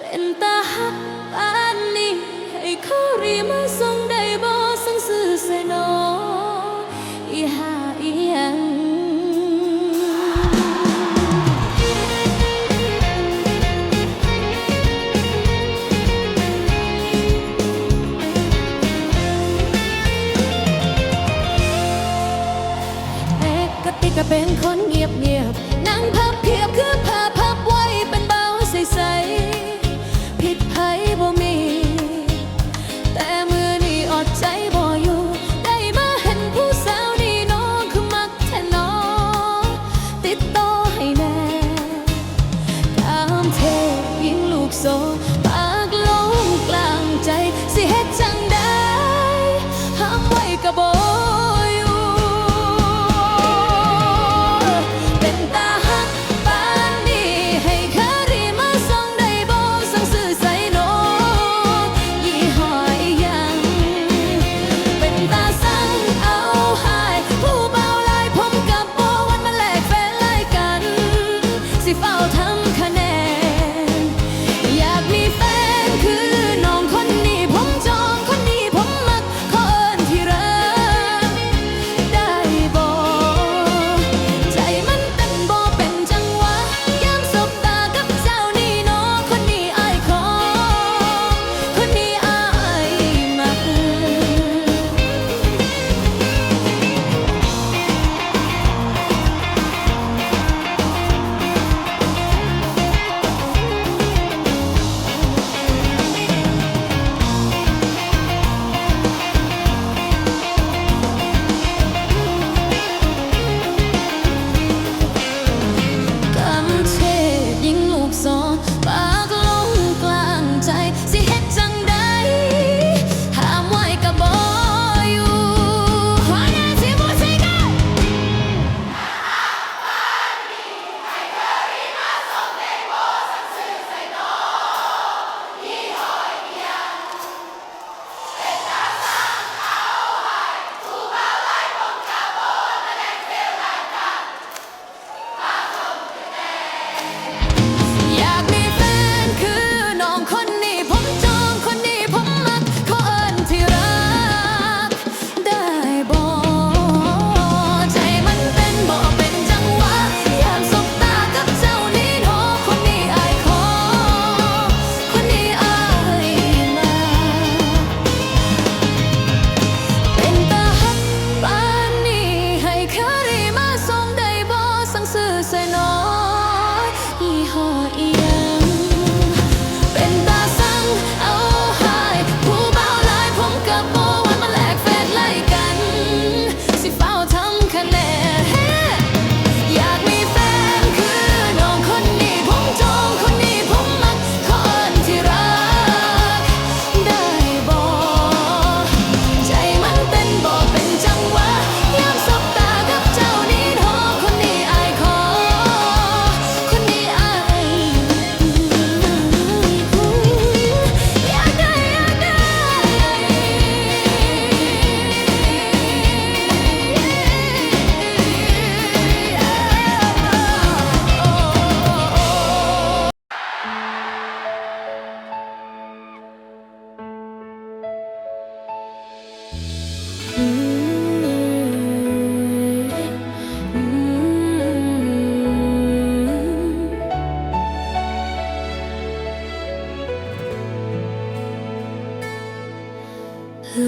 เป็นตาหักปานนี้ให้เขารีมาส่งได้บ่สังสื่อเส่นออีหาอีหยังกติก็เป็นคนเงียบเงีย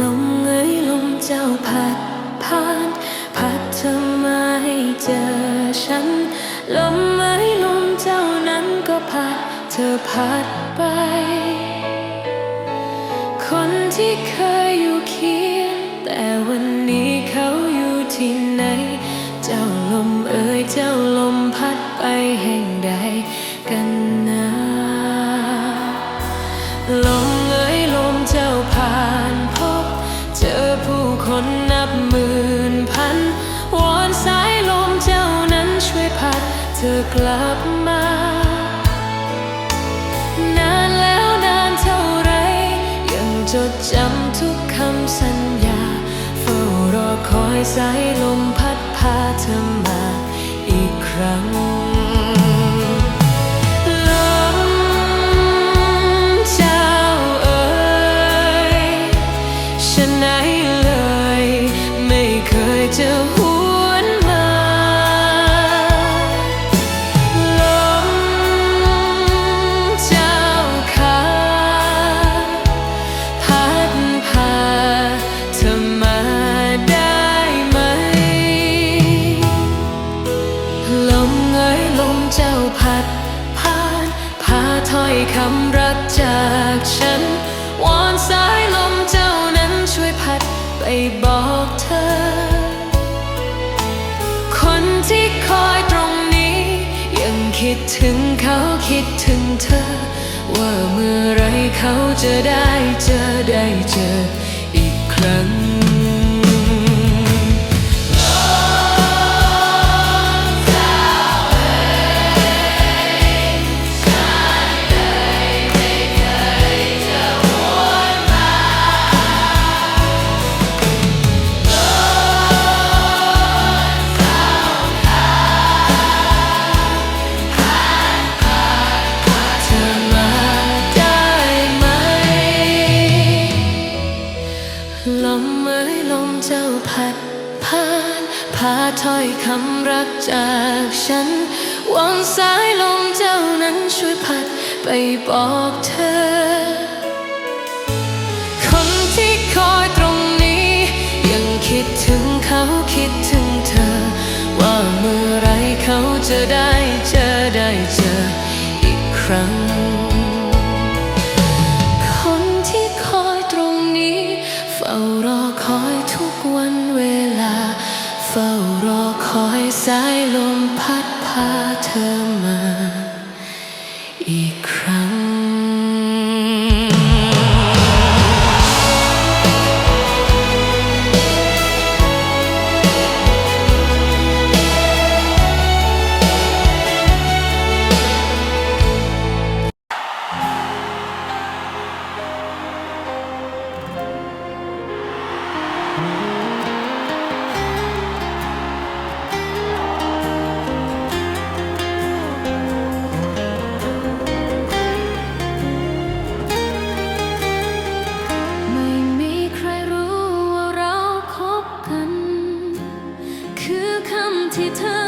ลมเงยลมเจ้าพัดผ่านพัดเธอมาให้เจอฉัน ลมเงยลมเจ้านั้นก็พัดเธอพัดไป คนที่เคย นนับหมื่นพันวอนสายลมเจ้านั้นช่วยพัดเธอกลับมา นานแล้วนานเท่าไร ยังจดจำทุกคำสัญญา เฝ้ารอคอยสายลมพัดพาเธอมาอีกครั้งฉันไหน จะหวนมาลมเจ้าขาพัดพาเธอมาได้ไหม ลมเงยลมเจ้าพัดพานพาถอยคำรักจากฉันวอนสายลมเจ้านั้นช่วยพัดไปบอกเธอ คิดถึงเขาคิดถึงเธอ ว่าเมื่อไรเขาจะได้เจอได้เจออีกครั้ง บอกเธอ คนที่คอยตรงนี้ ยังคิดถึงเขาคิดถึงเธอ ว่าเมื่อไรเขาจะได้เจอ ที่เธอ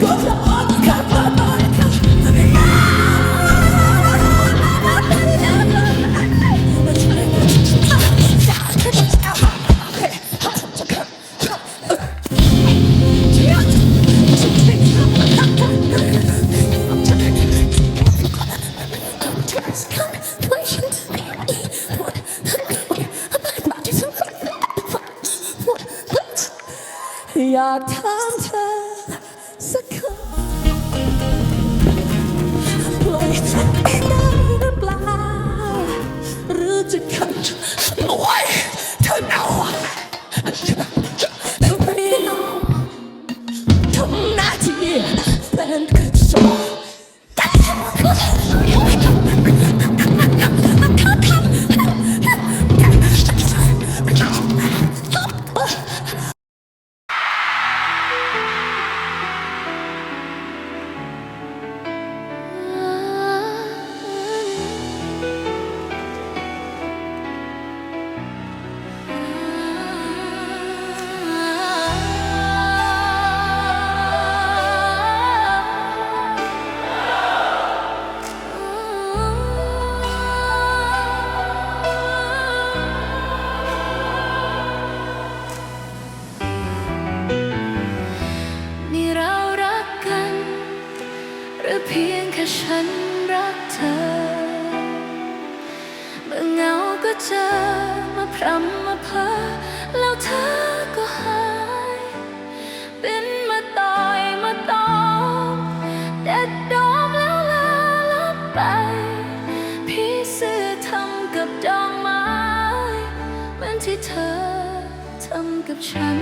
Go. รือเพียงแค่ฉันรักเธอ เมื่อเงาก็เจอมาพรำมาเพ้อแล้วเธอก็หายเป็นมาต่อยมาตอมเด็ดดอมแล้วลาลับไป พี่ซื้อทำกับดอกไม้เหมือนที่เธอทำกับฉัน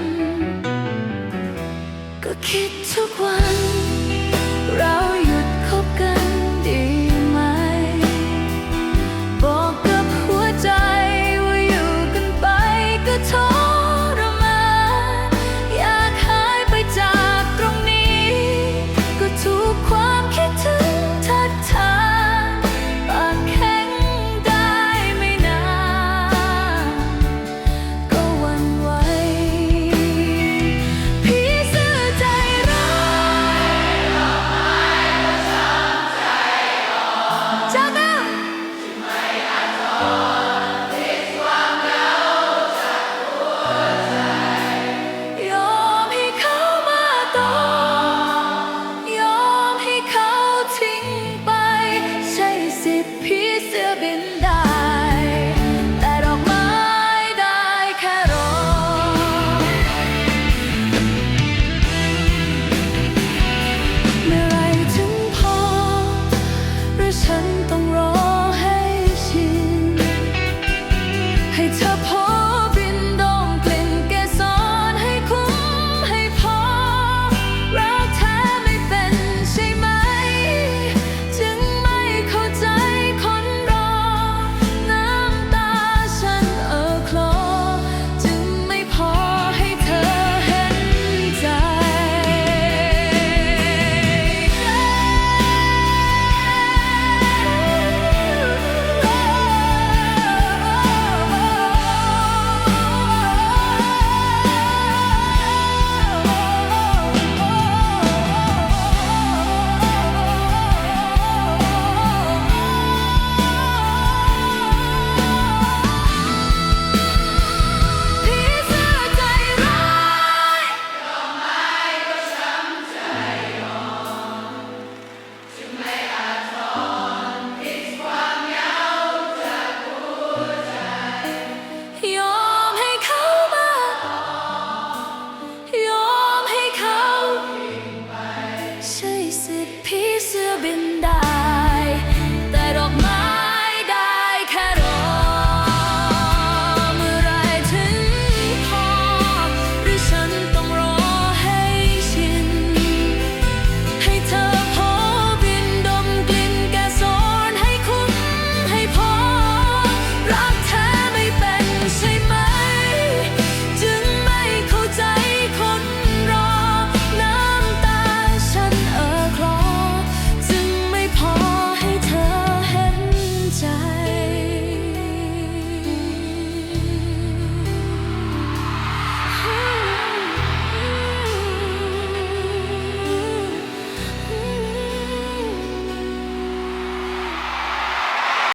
ก็คิดทุกวัน ฉันต้องรอ